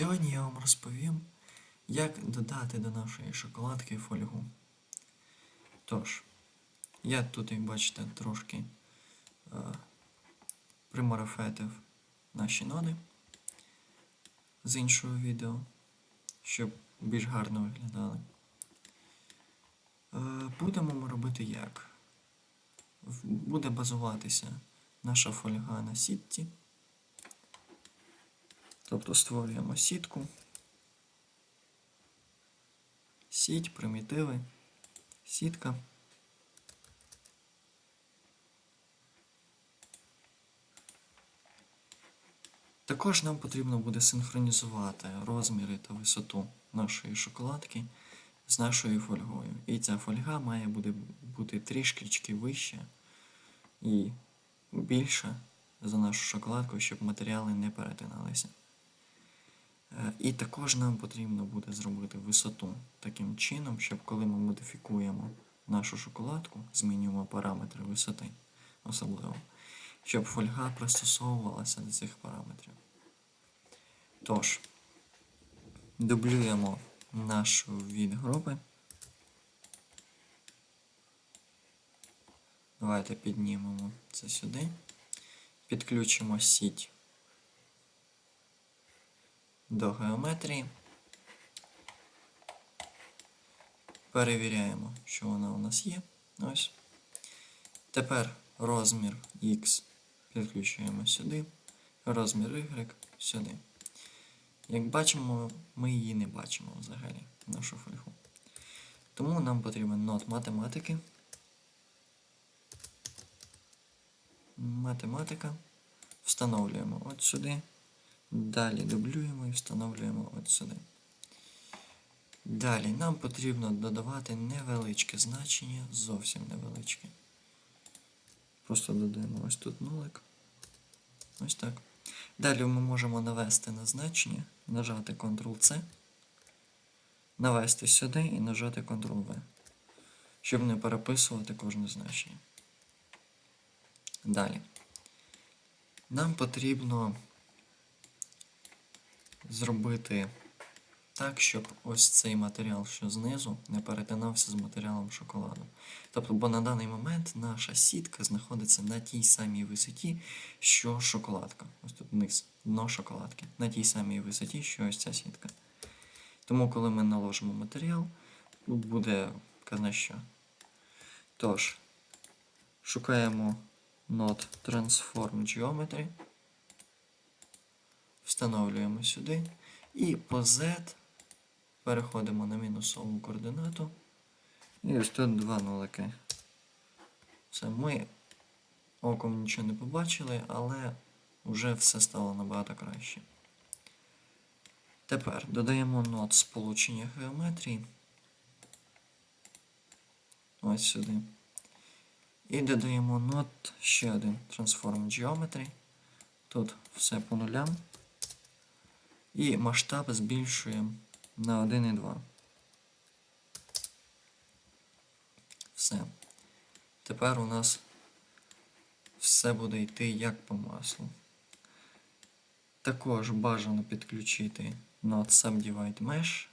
Сьогодні я вам розповім, як додати до нашої шоколадки фольгу. Тож, я тут, як бачите, трошки е, примарафетив наші ноди з іншого відео, щоб більш гарно виглядали. Е, будемо ми робити як? Буде базуватися наша фольга на сітці. Тобто створюємо сітку, сіть, примітиви, сітка. Також нам потрібно буде синхронізувати розміри та висоту нашої шоколадки з нашою фольгою. І ця фольга має буде бути трішки вища і більша за нашу шоколадку, щоб матеріали не перетиналися. Е, І також нам потрібно буде зробити висоту таким чином, щоб коли ми модифікуємо нашу шоколадку, змінюємо параметри висоти особливо, щоб фольга пристосовувалася до цих параметрів. Тож, дублюємо нашу від групи. Давайте піднімемо це сюди. Підключимо сіть до геометрії. Перевіряємо, що вона у нас є. Ось. Тепер розмір X підключуємо сюди, розмір Y сюди. Як бачимо, ми її не бачимо взагалі, нашу фольгу. Тому нам потрібен нот математики. Математика. Встановлюємо от сюди. Далі дублюємо і встановлюємо от сюди. Далі нам потрібно додавати невеличке значення, зовсім невеличке. Просто додаємо ось тут нулик. Ось так. Далі ми можемо навести на значення, нажати Ctrl-C, навести сюди і нажати Ctrl-V, щоб не переписувати кожне значення. Далі. Нам потрібно зробити так, щоб ось цей матеріал, що знизу, не перетинався з матеріалом шоколаду. Тобто, бо на даний момент наша сітка знаходиться на тій самій висоті, що шоколадка. Ось тут низ, дно шоколадки. На тій самій висоті, що ось ця сітка. Тому, коли ми наложимо матеріал, буде казна що. Тож, шукаємо Node Transform Geometry. Встановлюємо сюди. І по Z переходимо на мінусову координату. І ось тут два нулики. Все, ми оком нічого не побачили, але вже все стало набагато краще. Тепер додаємо нот сполучення геометрії. Ось сюди. І додаємо нот ще один Transform Geometry. Тут все по нулям. І масштаб збільшуємо на 1,2. Все. Тепер у нас все буде йти як по маслу. Також бажано підключити Node Subdivide Mesh.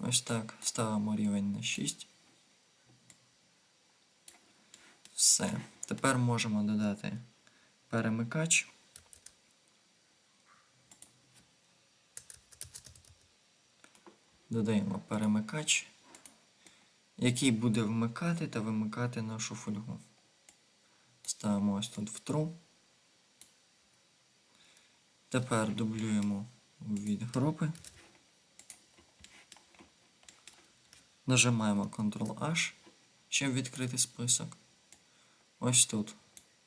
Ось так ставимо рівень на 6. Все. Тепер можемо додати перемикач. Додаємо перемикач, який буде вмикати та вимикати нашу фольгу. Ставимо ось тут в true. Тепер дублюємо від групи. Нажимаємо Ctrl-H, щоб відкрити список. Ось тут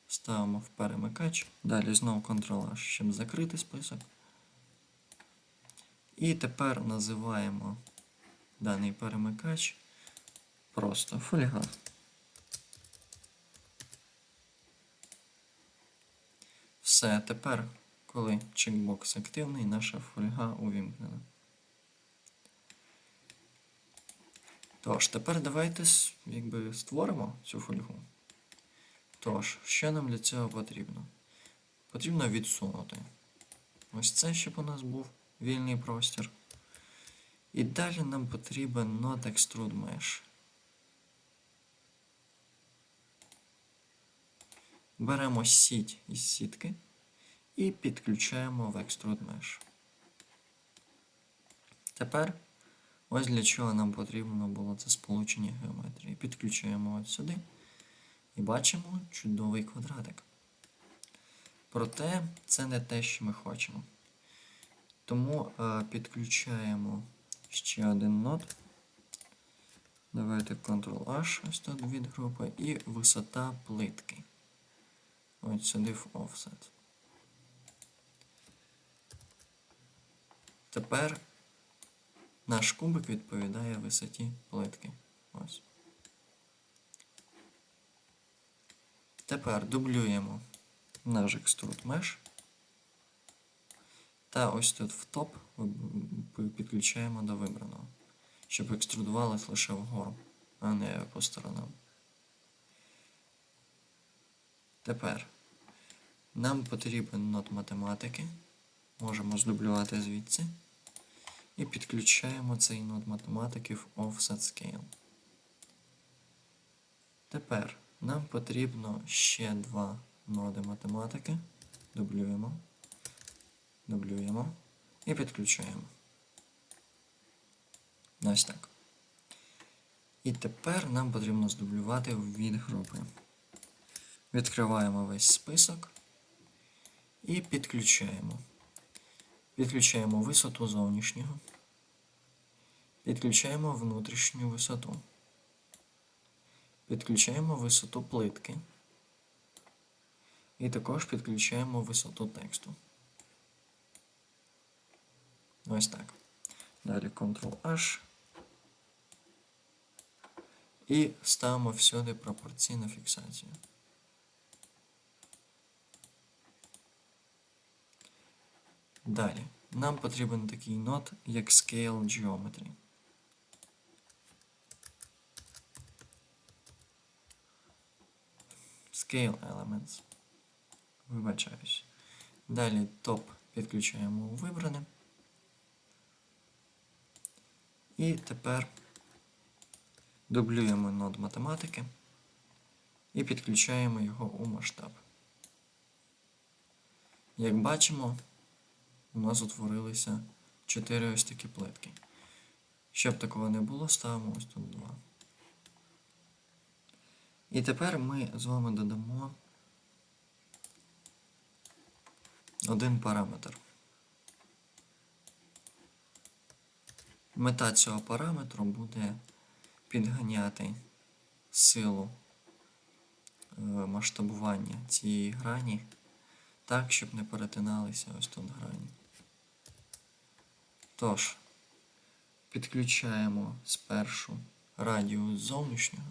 ставимо в перемикач. Далі знову Ctrl-H, щоб закрити список. І тепер називаємо даний перемикач просто фольга. Все, тепер, коли чекбокс активний, наша фольга увімкнена. Тож, тепер давайте якби, створимо цю фольгу. Тож, що нам для цього потрібно? Потрібно відсунути ось це, щоб у нас був вільний простір. І далі нам потрібен Not Extrude Mesh. Беремо сіть із сітки і підключаємо в Extrude Mesh. Тепер ось для чого нам потрібно було це сполучення геометрії. Підключаємо от сюди і бачимо чудовий квадратик. Проте це не те, що ми хочемо. Тому е, підключаємо ще один нод. Давайте Ctrl-H, ось тут від групи, і висота плитки. Ось сюди в offset. Тепер наш кубик відповідає висоті плитки. Ось. Тепер дублюємо наш Extrude Mesh. Та ось тут в топ підключаємо до вибраного, щоб екструдувалось лише вгору, а не по сторонам. Тепер нам потрібен нот математики. Можемо здублювати звідси. І підключаємо цей нот математики в Offset Scale. Тепер нам потрібно ще два ноди математики. Дублюємо. Дублюємо і підключаємо. Ось так. І тепер нам потрібно здублювати від групи. Відкриваємо весь список і підключаємо. Підключаємо висоту зовнішнього. Підключаємо внутрішню висоту. Підключаємо висоту плитки. І також підключаємо висоту тексту. Ось так. Далі Ctrl-H. І ставимо всюди пропорційну фіксацію. Далі. Нам потрібен такий нот, як Scale Geometry. Scale Elements. Вибачаюсь. Далі топ підключаємо у вибране. І тепер дублюємо нод математики і підключаємо його у масштаб. Як бачимо, у нас утворилися 4 ось такі плитки. Щоб такого не було, ставимо ось тут 2. І тепер ми з вами додамо один параметр. Мета цього параметру буде підганяти силу е, масштабування цієї грані так, щоб не перетиналися ось тут грані. Тож, підключаємо спершу радіус зовнішнього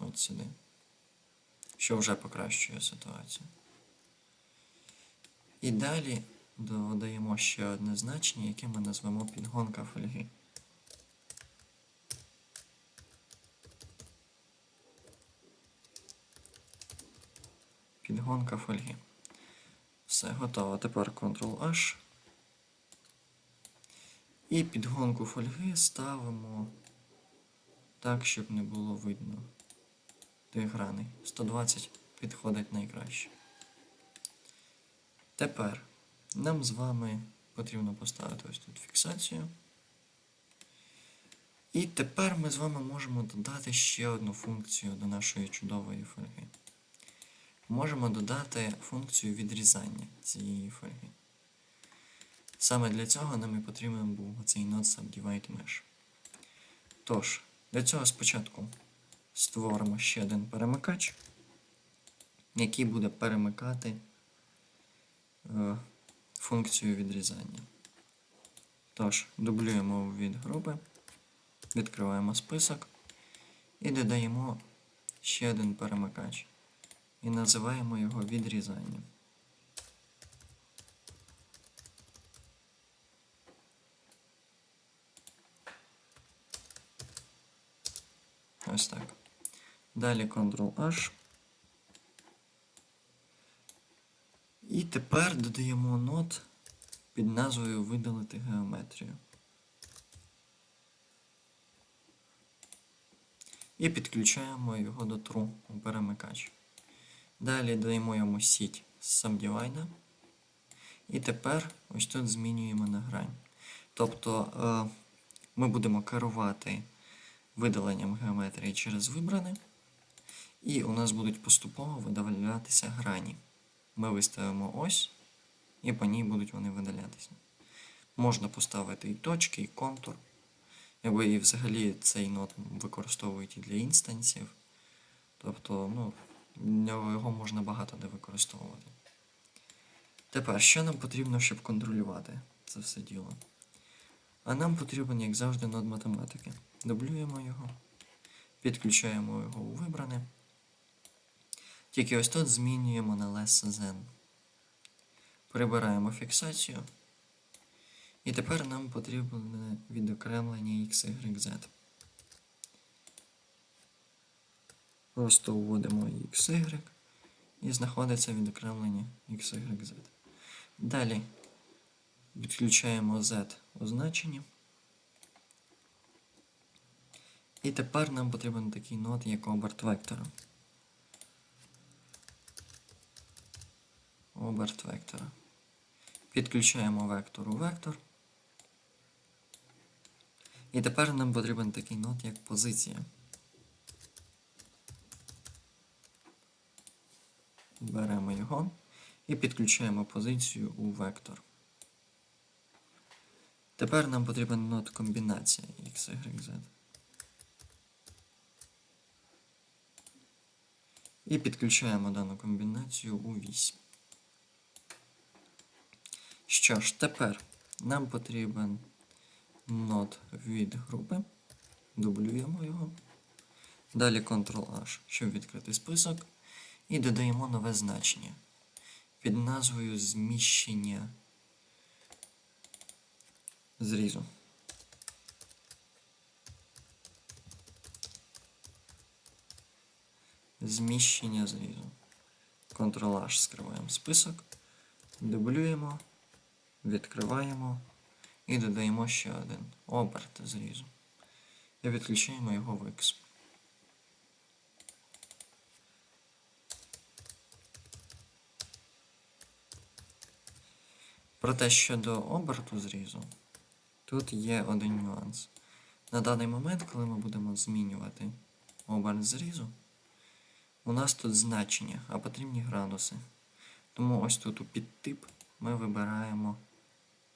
от сюди, що вже покращує ситуацію. І далі додаємо ще одне значення, яке ми назвемо підгонка фольги. Підгонка фольги. Все, готово. Тепер Ctrl-H. І підгонку фольги ставимо так, щоб не було видно тих граней. 120 підходить найкраще. Тепер нам з вами потрібно поставити ось тут фіксацію. І тепер ми з вами можемо додати ще одну функцію до нашої чудової фольги. Можемо додати функцію відрізання цієї фольги. Саме для цього нам і потрібен був цей Node Subdivide Mesh. Тож, для цього спочатку створимо ще один перемикач, який буде перемикати е, функцію відрізання. Тож, дублюємо від групи, відкриваємо список і додаємо ще один перемикач. І називаємо його відрізанням. Ось так. Далі Ctrl-H. І тепер додаємо нот під назвою Видалити геометрію. І підключаємо його до true у перемикач. Далі даємо йому сіть з. І тепер ось тут змінюємо на грань. Тобто е, ми будемо керувати видаленням геометрії через вибране. І у нас будуть поступово видалятися грані. Ми виставимо ось, і по ній будуть вони видалятися. Можна поставити і точки, і контур. Якби і взагалі цей нод використовують і для інстансів. Тобто, ну, його можна багато де використовувати. Тепер, що нам потрібно, щоб контролювати це все діло? А нам потрібен, як завжди, нод математики. Дублюємо його, підключаємо його у вибране. Тільки ось тут змінюємо на less than. Прибираємо фіксацію. І тепер нам потрібне відокремлення x, y, z. Просто вводимо x, y і знаходиться відокремлення x, y, z. Далі відключаємо z у значенні. І тепер нам потрібен такий нот, як оберт вектора. Оберт вектора. Підключаємо у вектор. І тепер нам потрібен такий нот, як позиція. Беремо його і підключаємо позицію у вектор. Тепер нам потрібен нот комбінація X, Y, Z. І підключаємо дану комбінацію у 8. Що ж, тепер нам потрібен нод від групи. Дублюємо його. Далі Ctrl-H, щоб відкрити список. І додаємо нове значення під назвою зміщення зрізу. Зміщення зрізу. Ctrl-H скриваємо список, дублюємо, відкриваємо і додаємо ще один оберт зрізу. І відключаємо його в X. Проте щодо оберту зрізу, тут є один нюанс. На даний момент, коли ми будемо змінювати оберт зрізу, у нас тут значення, а потрібні градуси. Тому ось тут у підтип ми вибираємо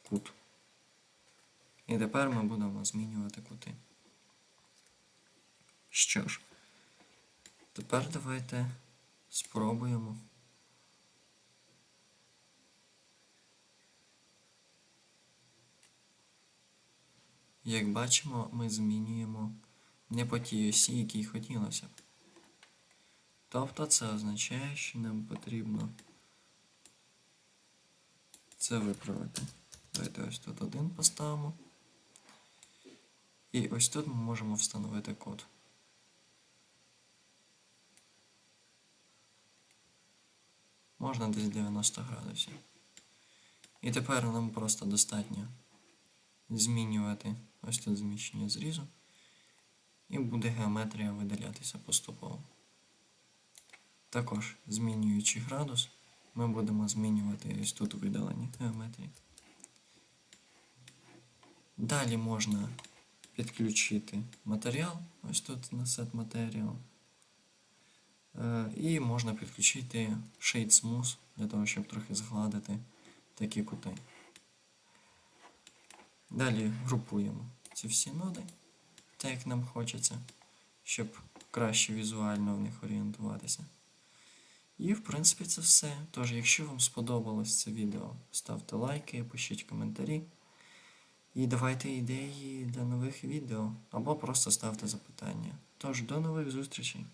кут. І тепер ми будемо змінювати кути. Що ж, тепер давайте спробуємо. Як бачимо, ми змінюємо не по тій осі, якій хотілося б. Тобто це означає, що нам потрібно це виправити. Давайте ось тут один поставимо. І ось тут ми можемо встановити код. Можна десь 90 градусів. І тепер нам просто достатньо змінювати ось тут зміщення зрізу. І буде геометрія видалятися поступово. Також, змінюючи градус, ми будемо змінювати ось тут видалення геометрії. Далі можна підключити матеріал, ось тут на set Material. Е, І можна підключити Shade Smooth для того, щоб трохи згладити такі кути. Далі групуємо ці всі ноди, так як нам хочеться, щоб краще візуально в них орієнтуватися. І, в принципі, це все. Тож, якщо вам сподобалось це відео, ставте лайки, пишіть коментарі. І давайте ідеї для нових відео або просто ставте запитання. Тож, до нових зустрічей!